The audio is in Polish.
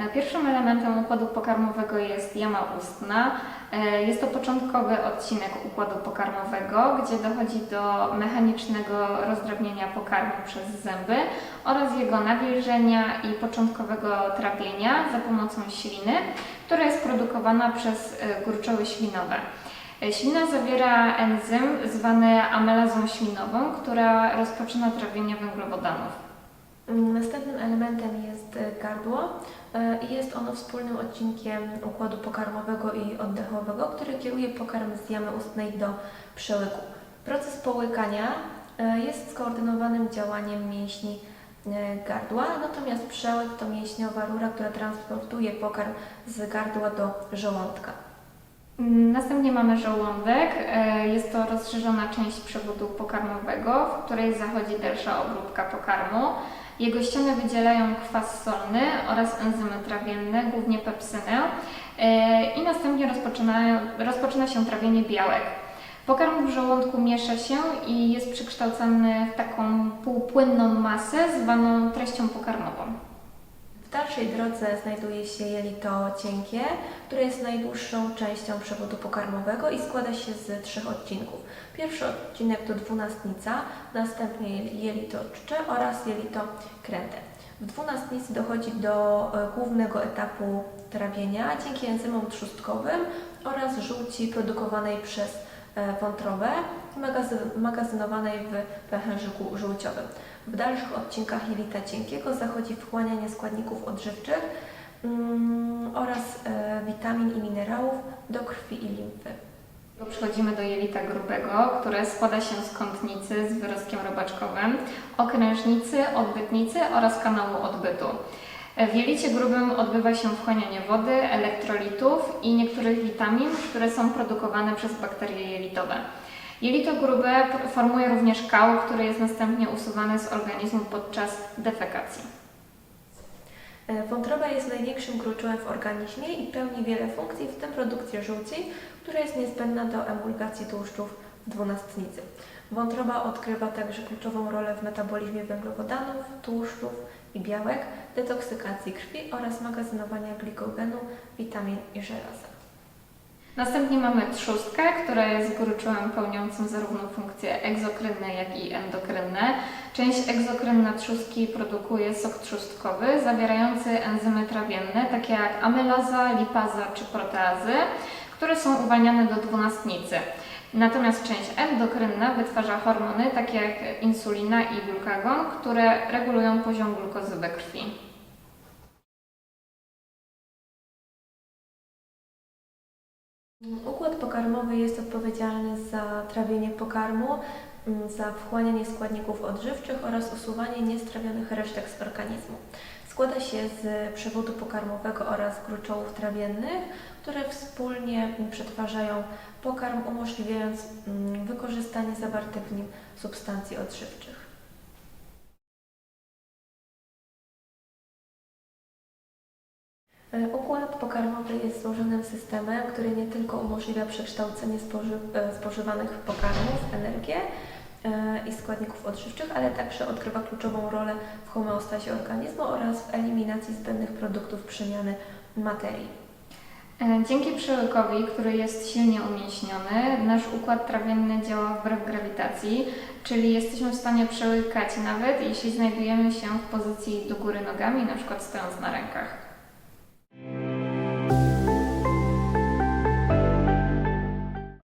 E, Pierwszym elementem układu pokarmowego jest jama ustna. E, Jest to początkowy odcinek układu pokarmowego, gdzie dochodzi do mechanicznego rozdrabnienia pokarmu przez zęby oraz jego nawilżenia i początkowego trawienia za pomocą śliny, która jest produkowana przez e, gruczoły ślinowe. Ślina zawiera enzym zwany amelazą ślinową, która rozpoczyna trawienie węglowodanów. Następnym elementem jest e, gardło e, i jest ono wspólnym odcinkiem układu pokarmowego i oddechowego, który kieruje pokarm z jamy ustnej do przełyku. Proces połykania e, jest skoordynowanym działaniem mięśni gardła, natomiast przełyk to mięśniowa rura, która transportuje pokarm z gardła do żołądka. Mm, Następnie mamy żołądek. E, Jest to rozszerzona część przewodu pokarmowego, w której zachodzi dalsza obróbka pokarmu. Jego ściany wydzielają kwas solny oraz enzymy trawienne, głównie pepsynę. E, I następnie rozpoczyna, rozpoczyna się trawienie białek. Pokarm w żołądku miesza się i jest przekształcany w taką półpłynną masę zwaną treścią pokarmową. W dalszej drodze znajduje się jelito cienkie, które jest najdłuższą częścią przewodu pokarmowego i składa się z trzech odcinków. Pierwszy odcinek to dwunastnica, następnie jelito czcze oraz jelito kręte. W dwunastnicy dochodzi do e, głównego etapu trawienia dzięki enzymom trzustkowym oraz żółci produkowanej przez wątrobę magazy- magazynowanej w pęcherzyku żółciowym. W dalszych odcinkach jelita cienkiego zachodzi wchłanianie składników odżywczych mm, oraz e, witamin i minerałów do krwi i limfy. Przechodzimy do jelita grubego, które składa się z kątnicy z wyrostkiem robaczkowym, okrężnicy, odbytnicy oraz kanału odbytu. W jelicie grubym odbywa się wchłanianie wody, elektrolitów i niektórych witamin, które są produkowane przez bakterie jelitowe. Jelito grube formuje również kał, który jest następnie usuwany z organizmu podczas defekacji. E, Wątroba jest największym gruczołem w organizmie i pełni wiele funkcji, w tym produkcję żółci, która jest niezbędna do emulgacji tłuszczów dwunastnicy. Wątroba odgrywa także kluczową rolę w metabolizmie węglowodanów, tłuszczów i białek, detoksykacji krwi oraz magazynowania glikogenu, witamin i żelaza. Następnie mamy trzustkę, która jest gruczołem pełniącym zarówno funkcje egzokrynne, jak i endokrynne. Część egzokrynna trzustki produkuje sok trzustkowy zawierający enzymy trawienne, takie jak amylaza, lipaza czy proteazy, które są uwalniane do dwunastnicy. Natomiast część endokrynna wytwarza hormony, takie jak insulina i glukagon, które regulują poziom glukozy we krwi. Układ pokarmowy jest odpowiedzialny za trawienie pokarmu, mm, za wchłanianie składników odżywczych oraz usuwanie niestrawionych resztek z organizmu. Składa się z przewodu pokarmowego oraz gruczołów trawiennych, które wspólnie przetwarzają pokarm, umożliwiając mm, wykorzystanie zawartych w nim substancji odżywczych. E, Układ pokarmowy jest złożonym systemem, który nie tylko umożliwia przekształcenie e, spożywanych pokarmów w energię i składników odżywczych, ale także odgrywa kluczową rolę w homeostazie organizmu oraz w eliminacji zbędnych produktów przemiany materii. E, Dzięki przełykowi, który jest silnie umięśniony, nasz układ trawienny działa wbrew grawitacji, czyli jesteśmy w stanie przełykać nawet jeśli znajdujemy się w pozycji do góry nogami, na przykład stojąc na rękach.